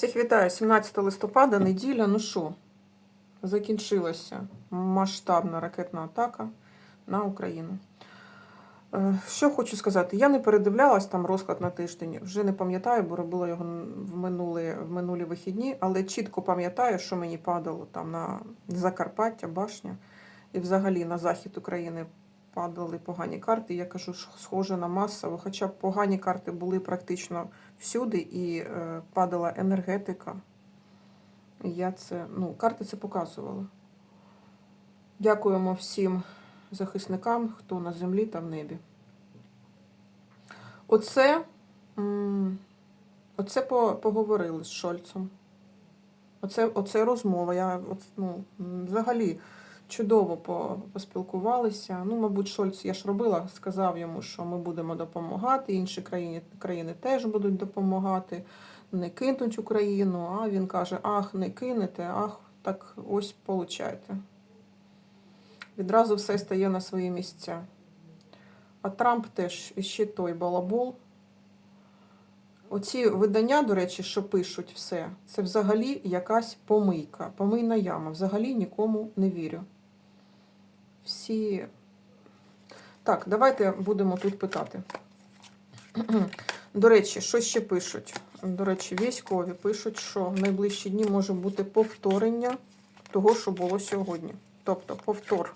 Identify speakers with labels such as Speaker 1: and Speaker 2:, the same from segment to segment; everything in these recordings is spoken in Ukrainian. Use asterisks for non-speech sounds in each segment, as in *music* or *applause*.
Speaker 1: Всіх вітаю, 17 листопада, неділя. Ну що, закінчилася масштабна ракетна атака на Україну. Е, Що хочу сказати, я не передивлялась там розклад на тиждень, вже не пам'ятаю, бо робила його в минулі, в минулі вихідні, але чітко пам'ятаю, що мені падало там на Закарпаття, башня і взагалі на захід України падали погані карти. Я кажу, що схоже на масово, хоча погані карти були практично всюди, і е, падала енергетика. Я це, ну, карти це показували. Дякуємо всім захисникам, хто на землі та в небі. Оце, оце поговорили з Шольцем. Оце, оце розмова. Я ну, взагалі чудово поспілкувалися. Ну, мабуть, Шольц, я ж робила, сказав йому, що ми будемо допомагати, інші країни, країни теж будуть допомагати, не кинуть Україну. А він каже: ах, не кинете, ах, так ось получайте. Відразу все стає на свої місця. А Трамп теж іще той балабол. Оці видання, до речі, що пишуть все, це взагалі якась помийка, помийна яма. Взагалі нікому не вірю. Всі. Так, давайте будемо тут питати. До речі, що ще пишуть? До речі, військові пишуть, що в найближчі дні може бути повторення того, що було сьогодні. Тобто повтор.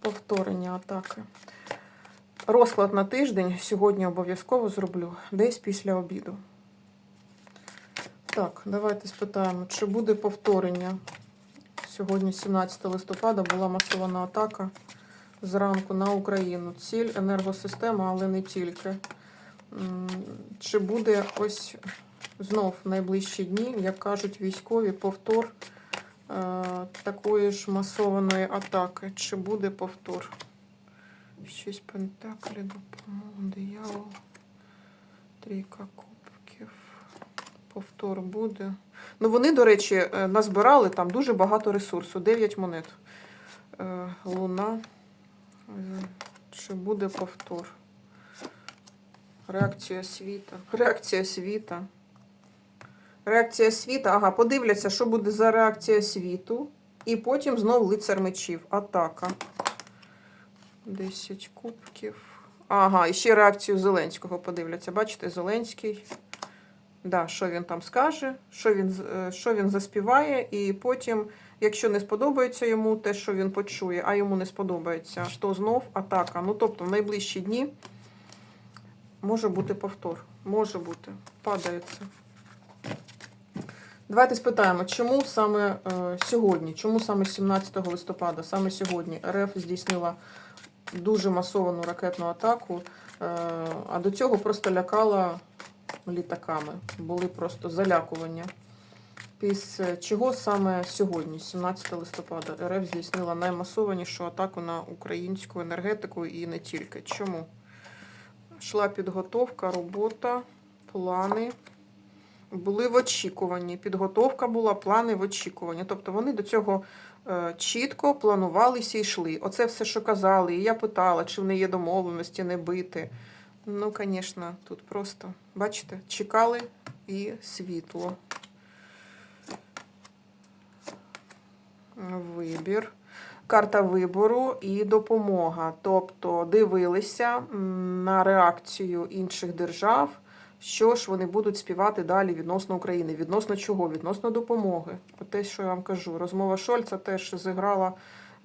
Speaker 1: Повторення атаки. Розклад на тиждень сьогодні обов'язково зроблю десь після обіду. Так, давайте спитаємо, чи буде повторення. Сьогодні, 17 листопада, була масована атака зранку на Україну. Ціль енергосистема, але не тільки. Чи буде ось знов в найближчі дні, як кажуть військові, повтор е, такої ж масованої атаки? Чи буде повтор? Шість пентаклів, допомога, диявол, трійка кубків. Повтор буде. Ну, вони, до речі, е, назбирали там дуже багато ресурсу. 9 монет. Е, Луна. Чи буде повтор? Реакція світа. Реакція світа. Реакція світа. Ага, подивляться, що буде за реакція світу. І потім знов лицар мечів. Атака. 10 кубків. Ага, і ще реакцію Зеленського подивляться. Бачите, Зеленський. Да, що він там скаже, що він, е, що він заспіває, і потім, якщо не сподобається йому те, що він почує, а йому не сподобається, то знов атака. Ну, тобто, в найближчі дні може бути повтор. Може бути. Падається. Давайте спитаємо, чому саме е, сьогодні, чому саме 17 листопада, саме сьогодні РФ здійснила дуже масовану ракетну атаку, е, а до цього просто лякала літаками. Були просто залякування. Після чого саме сьогодні, 17 листопада, РФ здійснила наймасованішу атаку на українську енергетику і не тільки. Чому? Йшла підготовка, робота, плани. Були в очікуванні. Підготовка була, плани в очікуванні. Тобто вони до цього е, чітко планувалися і йшли. Оце все, що казали. І я питала, чи в неї є домовленості не бити. Ну, звісно, тут просто, бачите, чекали і світло. Вибір. Карта вибору і допомога. Тобто дивилися на реакцію інших держав, що ж вони будуть співати далі відносно України. Відносно чого? Відносно допомоги. Те, що я вам кажу, розмова Шольца теж зіграла,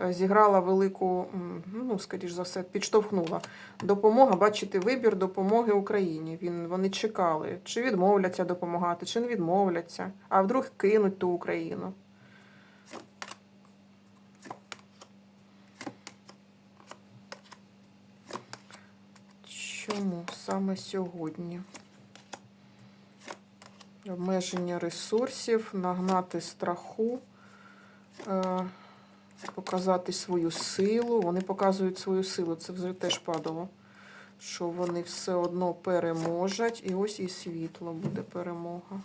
Speaker 1: зіграла велику, ну, скоріш за все, підштовхнула. Допомога, бачите, вибір допомоги Україні. Він, вони чекали, чи відмовляться допомагати, чи не відмовляться, а вдруг кинуть ту Україну. Чому саме сьогодні? Обмеження ресурсів, нагнати страху, е, показати свою силу. Вони показують свою силу, це вже теж падало. Що вони все одно переможуть. І ось і світло буде перемога.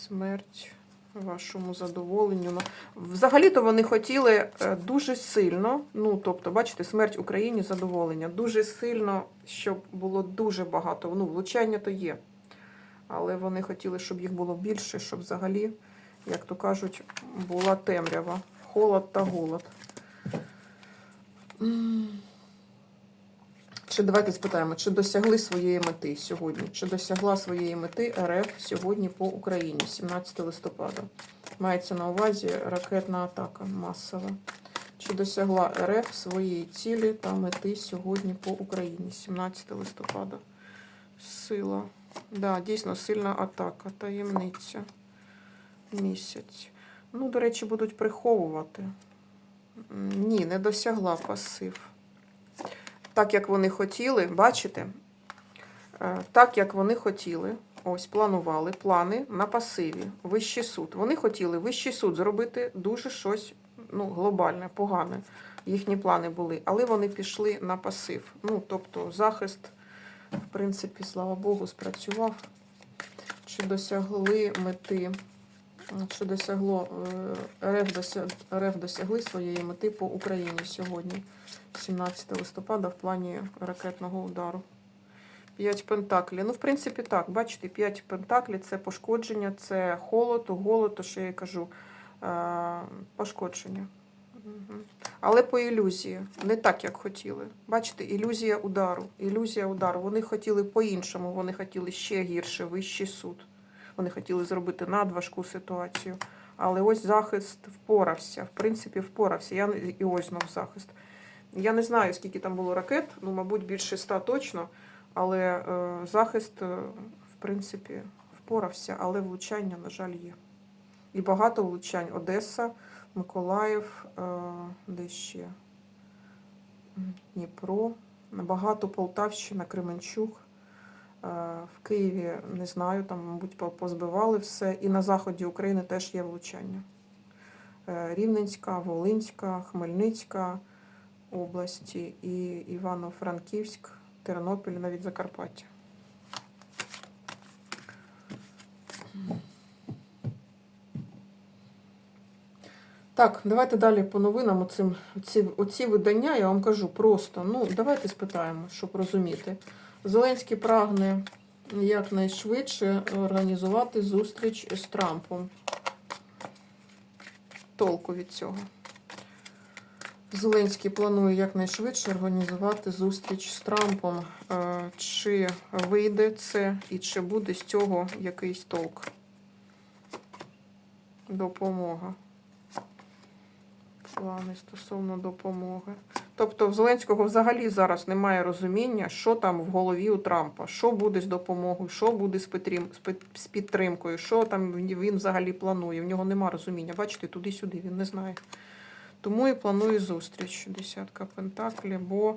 Speaker 1: Смерть вашому задоволенню. Ну, Взагалі-то вони хотіли е, дуже сильно, ну тобто, бачите, смерть Україні задоволення. Дуже сильно, щоб було дуже багато. Ну, влучання то є. Але вони хотіли, щоб їх було більше, щоб взагалі, як то кажуть, була темрява, холод та голод. Чи давайте спитаємо, чи досягли своєї мети сьогодні? Чи досягла своєї мети РФ сьогодні по Україні, 17 листопада? Мається на увазі ракетна атака масова. Чи досягла РФ своєї цілі та мети сьогодні по Україні, 17 листопада? Сила. Да, дійсно, сильна атака, таємниця. Місяць. Ну, до речі, будуть приховувати. Ні, не досягла пасив. Так, як вони хотіли, бачите? Е, Так, як вони хотіли, ось планували плани на пасиві, вищий суд. Вони хотіли вищий суд зробити дуже щось ну, глобальне, погане. Їхні плани були, але вони пішли на пасив. Ну, тобто, захист, в принципі, слава Богу, спрацював. Чи досягли мети? Чи досягло е, РФ, досяг, РФ досягли своєї мети по Україні сьогодні, 17 листопада, в плані ракетного удару? П'ять пентаклів. Ну, в принципі, так. Бачите, п'ять пентаклів це пошкодження, це холод, голод, то що я кажу, е, пошкодження. Але по ілюзії, не так, як хотіли. Бачите, ілюзія удару. Ілюзія удару. Вони хотіли по-іншому, вони хотіли ще гірше, вищий суд. Вони хотіли зробити надважку ситуацію. Але ось захист впорався. В принципі, впорався. Я і ось знов захист. Я не знаю, скільки там було ракет, ну, мабуть, більше ста точно. Але е, захист, е, в принципі, впорався, але влучання, на жаль, є. І багато влучань. Одеса, Миколаїв, е, де ще? Дніпро, багато Полтавщина, Кременчук. Е, В Києві не знаю, там, мабуть, позбивали все. І на заході України теж є влучання. Е, Рівненська, Волинська, Хмельницька області і Івано-Франківськ, Тернопіль, навіть Закарпаття. Так, давайте далі по новинам. Оці, оці видання, я вам кажу просто. Ну, давайте спитаємо, щоб розуміти. Зеленський прагне якнайшвидше організувати зустріч з Трампом. Толку від цього. Зеленський планує якнайшвидше організувати зустріч з Трампом. Е, Чи вийде це і чи буде з цього якийсь толк? Допомога. Плани стосовно допомоги. Тобто в Зеленського взагалі зараз немає розуміння, що там в голові у Трампа, що буде з допомогою, що буде з, підтрим... з підтримкою, що там він взагалі планує. В нього немає розуміння. Бачите, туди-сюди він не знає. Тому і планує зустріч. Десятка пентаклів, бо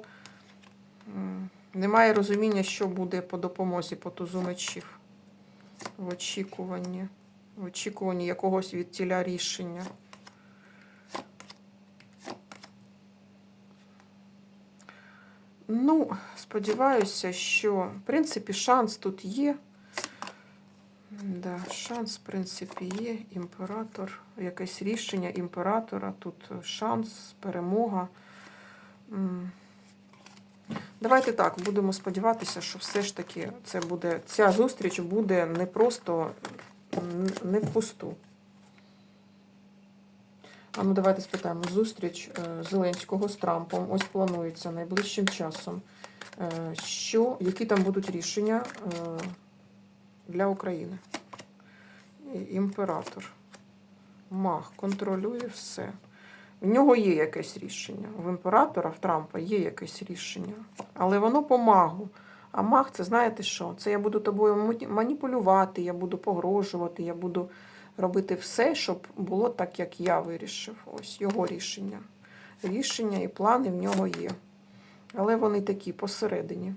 Speaker 1: немає розуміння, що буде по допомозі по тузу. В очікуванні. В очікуванні якогось від тіля рішення. Ну, сподіваюся, що в принципі шанс тут є. Да, шанс, в принципі, є. Імператор, якесь рішення імператора. Тут шанс, перемога. Давайте так, будемо сподіватися, що все ж таки це буде, ця зустріч буде не просто не впусту. А ну давайте спитаємо. Зустріч е, Зеленського з Трампом ось планується найближчим часом. Е, Що, які там будуть рішення е, для України? Імператор. Мах контролює все. В нього є якесь рішення. В імператора, в Трампа є якесь рішення. Але воно по магу. А маг, це знаєте що? Це я буду тобою маніпулювати, я буду погрожувати, я буду робити все, щоб було так, як я вирішив. Ось його рішення. Рішення і плани в нього є. Але вони такі посередині.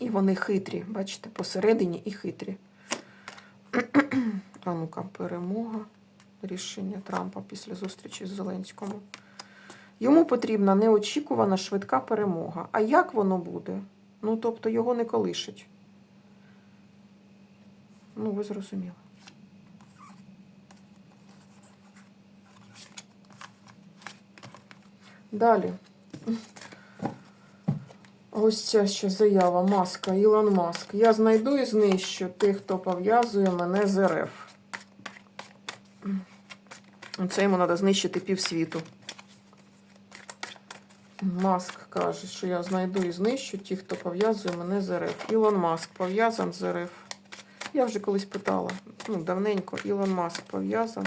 Speaker 1: І вони хитрі. Бачите, посередині і хитрі. *clears throat* А ну-ка, перемога. Рішення Трампа після зустрічі з Зеленським. Йому потрібна неочікувана швидка перемога. А як воно буде? Ну, тобто його не колишить. Ну, ви зрозуміли. Далі. Ось ця ще заява. Маска, Ілон Маск. Я знайду і знищу тих, хто пов'язує мене з РФ. Це йому треба знищити півсвіту. Маск каже, що я знайду і знищу ті, хто пов'язує мене з РФ. Ілон Маск пов'язан з РФ. Я вже колись питала. Ну, давненько. Ілон Маск пов'язан.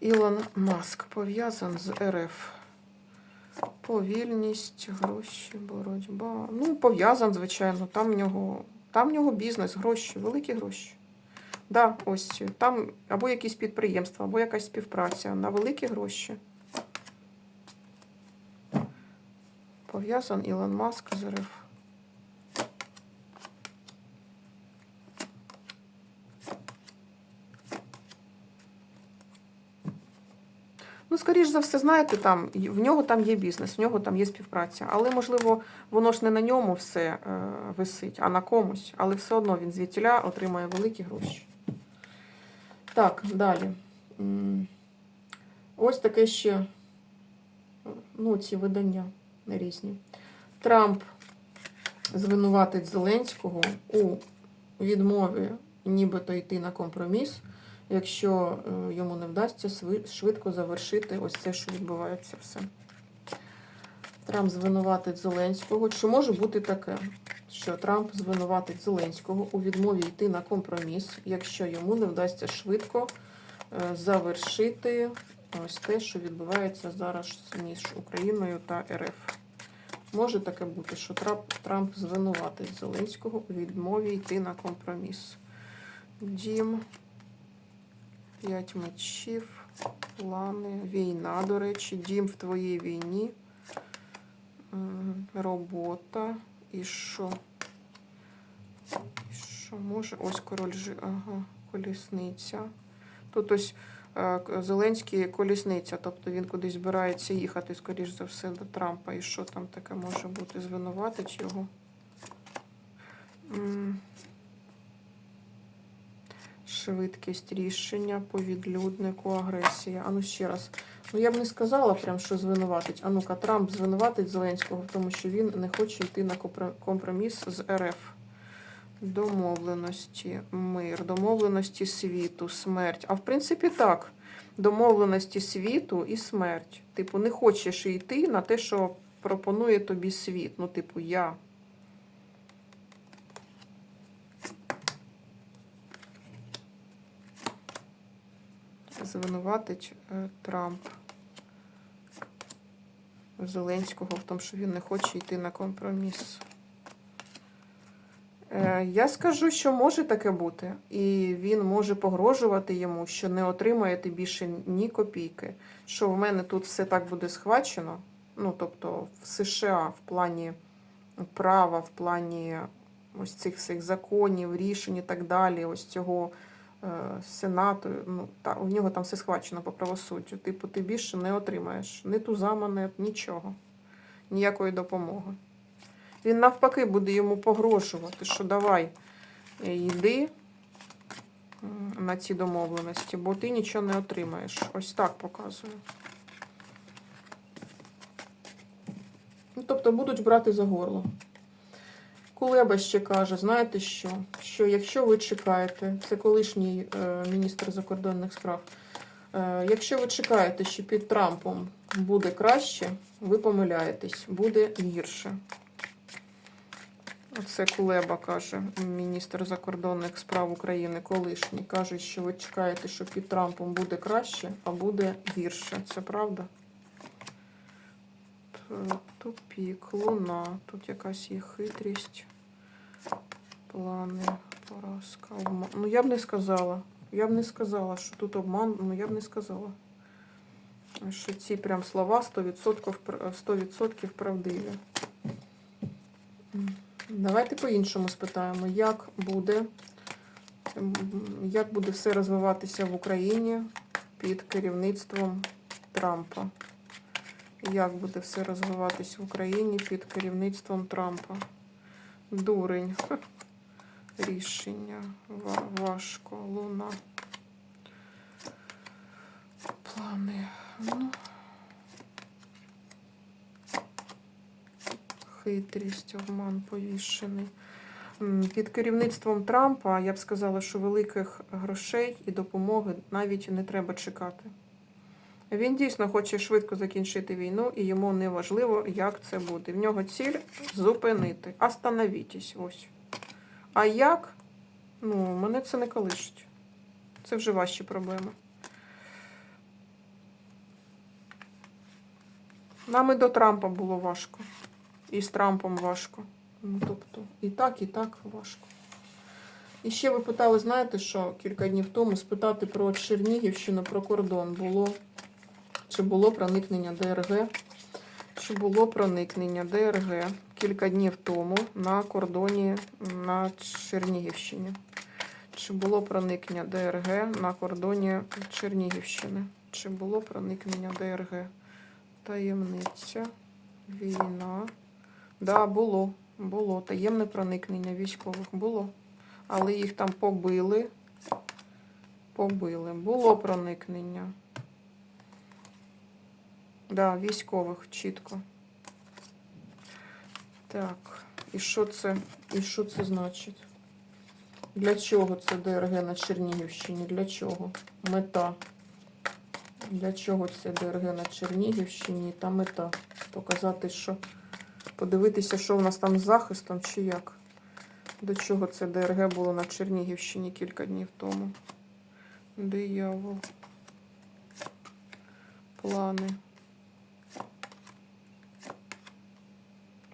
Speaker 1: Ілон Маск пов'язан з РФ. Повільність, гроші, боротьба. Ну, пов'язан, звичайно. Там в нього, там в нього бізнес, гроші, великі гроші. Да, ось там або якісь підприємства, або якась співпраця на великі гроші. Пов'язан Ілон Маск з РФ. Ну, скоріш за все, знаєте, там в нього там є бізнес, в нього там є співпраця. Але, можливо, воно ж не на ньому все е, висить, а на комусь. Але все одно він звідтіля отримає великі гроші. Так, далі. Ось таке ще ну, ці видання різні. Трамп звинуватить Зеленського у відмові нібито йти на компроміс, якщо е, йому не вдасться швидко завершити ось це, що відбувається все. Трамп звинуватить Зеленського. Чи може бути таке, що Трамп звинуватить Зеленського у відмові йти на компроміс, якщо йому не вдасться швидко е, завершити ось те, що відбувається зараз між Україною та РФ? Може таке бути, що Трамп, Трамп звинуватить Зеленського у відмові йти на компроміс. Дім, п'ять мечів, плани, війна, до речі, дім в твоїй війні, робота і що? І що може? Ось король. Ага, колісниця. Тут ось е, Зеленський колісниця, тобто він кудись збирається їхати, скоріш за все, до Трампа. І що там таке може бути? Звинуватить його? Швидкість рішення по відлюднику, агресія. А ну ще раз. Ну я б не сказала прям, що звинуватить. А ну-ка, Трамп звинуватить Зеленського тому, що він не хоче йти на компроміс з РФ. Домовленості, мир, домовленості світу, смерть. А в принципі так. Домовленості світу і смерть. Типу, не хочеш йти на те, що пропонує тобі світ. Ну, типу, я. Звинуватить е, Трамп Зеленського в тому, що він не хоче йти на компроміс. Е, Я скажу, що може таке бути, і він може погрожувати йому, що не отримаєте більше ні копійки. Що в мене тут все так буде схвачено. Ну, тобто в США в плані права, в плані ось цих всіх законів, рішень і так далі, ось цього сенату. Ну, та, у нього там все схвачено по правосуддю. Типу, ти більше не отримаєш ні туза монет, нічого, ніякої допомоги. Він навпаки буде йому погрожувати, що давай е, йди на ці домовленості, бо ти нічого не отримаєш. Ось так показую. Ну, тобто будуть брати за горло. Кулеба ще каже, знаєте що? Що якщо ви чекаєте, це колишній е, міністр закордонних справ, е, якщо ви чекаєте, що під Трампом буде краще, ви помиляєтесь, буде гірше. Оце Кулеба каже, міністр закордонних справ України, колишній. Каже, що ви чекаєте, що під Трампом буде краще, а буде гірше. Це правда? Тупік, луна. Тут якась є хитрість. Плани, поразка, обман. Ну, я б не сказала. Я б не сказала, що тут обман, ну я б не сказала. Що ці прям слова 100%, 100% правдиві. Давайте по-іншому спитаємо, як буде, як буде все розвиватися в Україні під керівництвом Трампа. Як буде все розвиватись в Україні під керівництвом Трампа? Дурень. *laughs* Рішення. Важко. Луна. Плани. Ну. Хитрість, обман повішений. Під керівництвом Трампа я б сказала, що великих грошей і допомоги навіть не треба чекати. Він дійсно хоче швидко закінчити війну, і йому не важливо, як це буде. В нього ціль зупинити. Остановітесь. Ось. А як? Ну, мене це не колишить. Це вже ваші проблеми. Нам і до Трампа було важко. І з Трампом важко. Ну, тобто, і так, і так важко. І ще ви питали, знаєте, що кілька днів тому спитати про Чернігівщину, про кордон було. Чи було проникнення ДРГ? Чи було проникнення ДРГ кілька днів тому на кордоні на Чернігівщині? Чи було проникнення ДРГ на кордоні Чернігівщини? Чи було проникнення ДРГ? Таємниця, війна. Да, було. Було. Таємне проникнення військових. Було. Але їх там побили. Побили. Було проникнення. Да, військових, чітко. Так. І що це? І що це значить? Для чого це ДРГ на Чернігівщині? Для чого? Мета. Для чого це ДРГ на Чернігівщині? Та мета. Показати, що. Подивитися, що в нас там з захистом, чи як. До чого це ДРГ було на Чернігівщині кілька днів тому. Диявол. Плани.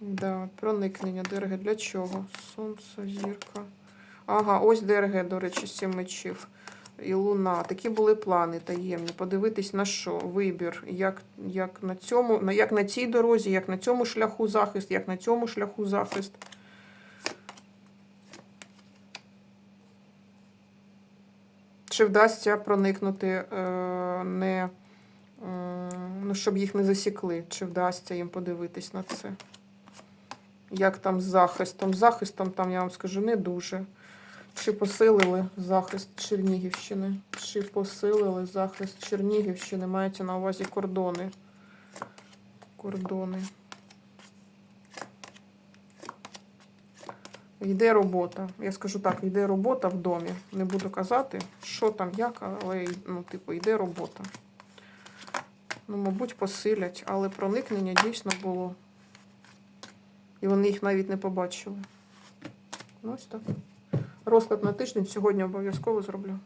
Speaker 1: Да, проникнення ДРГ. Для чого? Сонце, зірка. Ага, ось ДРГ, до речі, сім мечів. І луна. Такі були плани таємні. Подивитись на що? Вибір. Як, як, на цьому, як на цій дорозі, як на цьому шляху захист, як на цьому шляху захист. Чи вдасться проникнути е, не, е, ну, щоб їх не засікли? Чи вдасться їм подивитись на це? Як там з захистом? З захистом там, я вам скажу, не дуже. Чи посилили захист Чернігівщини? Чи посилили захист Чернігівщини? Мається на увазі кордони. Кордони. Йде робота. Я скажу так, йде робота в домі. Не буду казати, що там, як, але ну, типу, йде робота. Ну, мабуть, посилять, але проникнення дійсно було. І вони їх навіть не побачили. Ну, ось так. Розклад на тиждень сьогодні обов'язково зроблю.